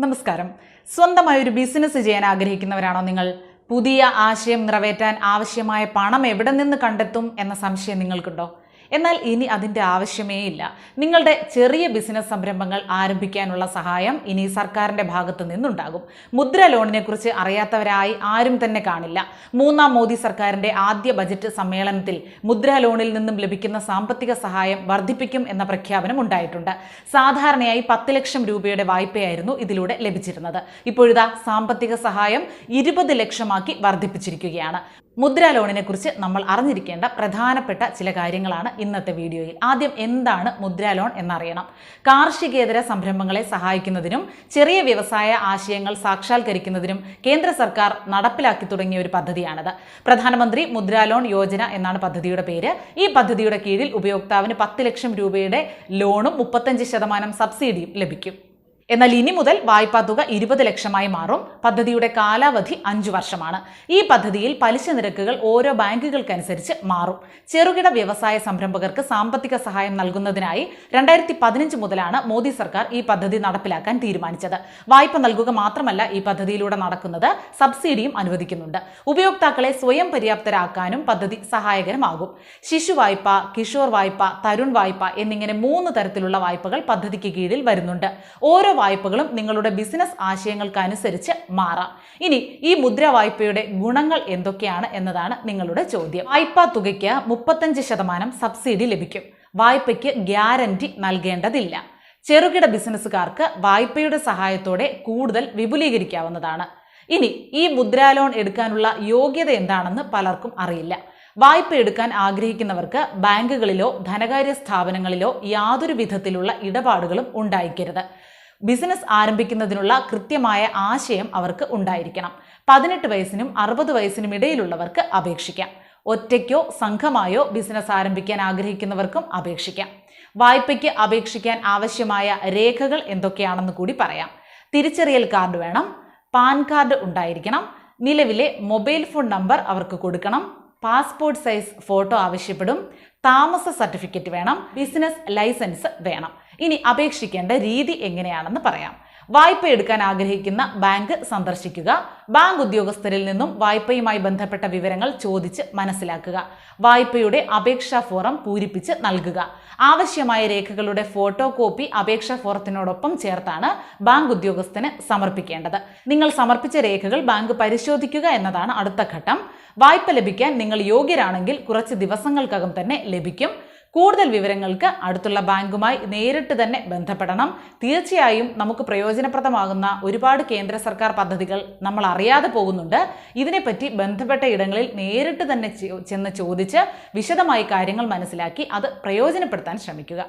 നമസ്കാരം. സ്വന്തമായി ഒരു ബിസിനസ് ചെയ്യാൻ ആഗ്രഹിക്കുന്നവരാണോ നിങ്ങൾ? പുതിയ ആശയം നിറവേറ്റാൻ ആവശ്യമായ പണം എവിടെ നിന്ന് കണ്ടെത്തും എന്ന സംശയം നിങ്ങൾക്കുണ്ടോ? എന്നാൽ ഇനി അതിന്റെ ആവശ്യമേ ഇല്ല. നിങ്ങളുടെ ചെറിയ ബിസിനസ് സംരംഭങ്ങൾ ആരംഭിക്കാനുള്ള സഹായം ഇനി സർക്കാരിന്റെ ഭാഗത്തു നിന്നുണ്ടാകും. മുദ്ര ലോണിനെക്കുറിച്ച് അറിയാത്തവരായി ആരും തന്നെ കാണില്ല. മൂന്നാം മോദി സർക്കാരിന്റെ ആദ്യ ബജറ്റ് സമ്മേളനത്തിൽ മുദ്ര ലോണിൽ നിന്നും ലഭിക്കുന്ന സാമ്പത്തിക സഹായം വർദ്ധിപ്പിക്കും എന്ന പ്രഖ്യാപനം ഉണ്ടായിട്ടുണ്ട്. സാധാരണയായി പത്ത് ലക്ഷം രൂപയുടെ വായ്പയായിരുന്നു ഇതിലൂടെ ലഭിച്ചിരുന്നത്. ഇപ്പോഴിതാ സാമ്പത്തിക സഹായം ഇരുപത് ലക്ഷമാക്കി വർദ്ധിപ്പിച്ചിരിക്കുകയാണ്. മുദ്ര ലോണിനെ കുറിച്ച് നമ്മൾ അറിഞ്ഞിരിക്കേണ്ട പ്രധാനപ്പെട്ട ചില കാര്യങ്ങളാണ് ഇന്നത്തെ വീഡിയോയിൽ. ആദ്യം എന്താണ് മുദ്ര ലോൺ എന്നറിയണം. കാർഷികേതര സംരംഭങ്ങളെ സഹായിക്കുന്നതിനും ചെറിയ വ്യവസായ ആശയങ്ങൾ സാക്ഷാത്കരിക്കുന്നതിനും കേന്ദ്ര സർക്കാർ നടപ്പിലാക്കി തുടങ്ങിയ ഒരു പദ്ധതിയാണിത്. പ്രധാനമന്ത്രി മുദ്ര ലോൺ യോജന എന്നാണ് പദ്ധതിയുടെ പേര്. ഈ പദ്ധതിയുടെ കീഴിൽ ഉപയോക്താവിന് പത്ത് ലക്ഷം രൂപയുടെ ലോണും മുപ്പത്തഞ്ച് ശതമാനം സബ്സിഡിയും ലഭിക്കും. എന്നാൽ ഇനി മുതൽ വായ്പാ തുക ഇരുപത് ലക്ഷമായി മാറും. പദ്ധതിയുടെ കാലാവധി അഞ്ചു വർഷമാണ്. ഈ പദ്ധതിയിൽ പലിശ നിരക്കുകൾ ഓരോ ബാങ്കുകൾക്കനുസരിച്ച് മാറും. ചെറുകിട വ്യവസായ സംരംഭകർക്ക് സാമ്പത്തിക സഹായം നൽകുന്നതിനായി രണ്ടായിരത്തി പതിനഞ്ച് മുതലാണ് മോദി സർക്കാർ ഈ പദ്ധതി നടപ്പിലാക്കാൻ തീരുമാനിച്ചത്. വായ്പ നൽകുക മാത്രമല്ല ഈ പദ്ധതിയിലൂടെ നടക്കുന്നത് സബ്സിഡിയും അനുവദിക്കുന്നുണ്ട്. ഉപയോക്താക്കളെ സ്വയം പര്യാപ്തരാക്കാനും പദ്ധതി സഹായകരമാകും. ശിശു വായ്പ കിഷോർ വായ്പ തരുൺ വായ്പ എന്നിങ്ങനെ മൂന്ന് തരത്തിലുള്ള വായ്പകൾ പദ്ധതിക്ക് കീഴിൽ വരുന്നുണ്ട്. ഓരോ വായ്പകളും നിങ്ങളുടെ ബിസിനസ് ആശയങ്ങൾക്കനുസരിച്ച് മാറാം. ഇനി ഈ മുദ്ര വായ്പയുടെ ഗുണങ്ങൾ എന്തൊക്കെയാണ് എന്നതാണ് നിങ്ങളുടെ ചോദ്യം. വായ്പാ തുകയ്ക്ക് മുപ്പത്തഞ്ച് ശതമാനം സബ്സിഡി ലഭിക്കും. വായ്പയ്ക്ക് ഗ്യാരണ്ടി നൽകേണ്ടതില്ല. ചെറുകിട ബിസിനസ്സുകാർക്ക് വായ്പയുടെ സഹായത്തോടെ കൂടുതൽ വിപുലീകരിക്കാവുന്നതാണ്. ഇനി ഈ മുദ്രാ ലോൺ എടുക്കാനുള്ള യോഗ്യത എന്താണെന്ന് പലർക്കും അറിയില്ല. വായ്പ എടുക്കാൻ ആഗ്രഹിക്കുന്നവർക്ക് ബാങ്കുകളിലോ ധനകാര്യ സ്ഥാപനങ്ങളിലോ യാതൊരു വിധത്തിലുള്ള ഇടപാടുകളും ഉണ്ടായിരിക്കരുത് ബിസിനസ് ആരംഭിക്കുന്നതിനുള്ള കൃത്യമായ ആശയം അവർക്ക് ഉണ്ടായിരിക്കണം. പതിനെട്ട് വയസ്സിനും അറുപത് വയസ്സിനും ഇടയിലുള്ളവർക്ക് അപേക്ഷിക്കാം. ഒറ്റയ്ക്കോ സംഘമായോ ബിസിനസ് ആരംഭിക്കാൻ ആഗ്രഹിക്കുന്നവർക്കും അപേക്ഷിക്കാം. വായ്പയ്ക്ക് അപേക്ഷിക്കാൻ ആവശ്യമായ രേഖകൾ എന്തൊക്കെയാണെന്ന് കൂടി പറയാം. തിരിച്ചറിയൽ കാർഡ് വേണം. പാൻ കാർഡ് ഉണ്ടായിരിക്കണം. നിലവിലെ മൊബൈൽ ഫോൺ നമ്പർ അവർക്ക് കൊടുക്കണം. പാസ്പോർട്ട് സൈസ് ഫോട്ടോ ആവശ്യപ്പെടും. താമസ സർട്ടിഫിക്കറ്റ് വേണം. ബിസിനസ് ലൈസൻസ് വേണം. ഇനി അപേക്ഷിക്കേണ്ട രീതി എങ്ങനെയാണെന്ന് പറയാം. വായ്പ എടുക്കാൻ ആഗ്രഹിക്കുന്ന ബാങ്ക് സന്ദർശിക്കുക. ബാങ്ക് ഉദ്യോഗസ്ഥരിൽ നിന്നും വായ്പയുമായി ബന്ധപ്പെട്ട വിവരങ്ങൾ ചോദിച്ച് മനസ്സിലാക്കുക. വായ്പയുടെ അപേക്ഷാ ഫോറം പൂരിപ്പിച്ച് നൽകുക. ആവശ്യമായ രേഖകളുടെ ഫോട്ടോ കോപ്പി അപേക്ഷാ ഫോറത്തിനോടൊപ്പം ചേർത്താണ് ബാങ്ക് ഉദ്യോഗസ്ഥന് സമർപ്പിക്കേണ്ടത്. നിങ്ങൾ സമർപ്പിച്ച രേഖകൾ ബാങ്ക് പരിശോധിക്കുക എന്നതാണ് അടുത്ത ഘട്ടം. വായ്പ ലഭിക്കാൻ നിങ്ങൾ യോഗ്യരാണെങ്കിൽ കുറച്ച് ദിവസങ്ങൾക്കകം തന്നെ ലഭിക്കും. കൂടുതൽ വിവരങ്ങൾക്ക് അടുത്തുള്ള ബാങ്കുമായി നേരിട്ട് തന്നെ ബന്ധപ്പെടണം. തീർച്ചയായും നമുക്ക് പ്രയോജനപ്രദമാകുന്ന ഒരുപാട് കേന്ദ്ര സർക്കാർ പദ്ധതികൾ നമ്മൾ അറിയാതെ പോകുന്നുണ്ട്. ഇതിനെപ്പറ്റി ബന്ധപ്പെട്ട ഇടങ്ങളിൽ നേരിട്ട് തന്നെ ചെന്ന് ചോദിച്ച് വിശദമായി കാര്യങ്ങൾ മനസ്സിലാക്കി അത് പ്രയോജനപ്പെടുത്താൻ ശ്രമിക്കുക.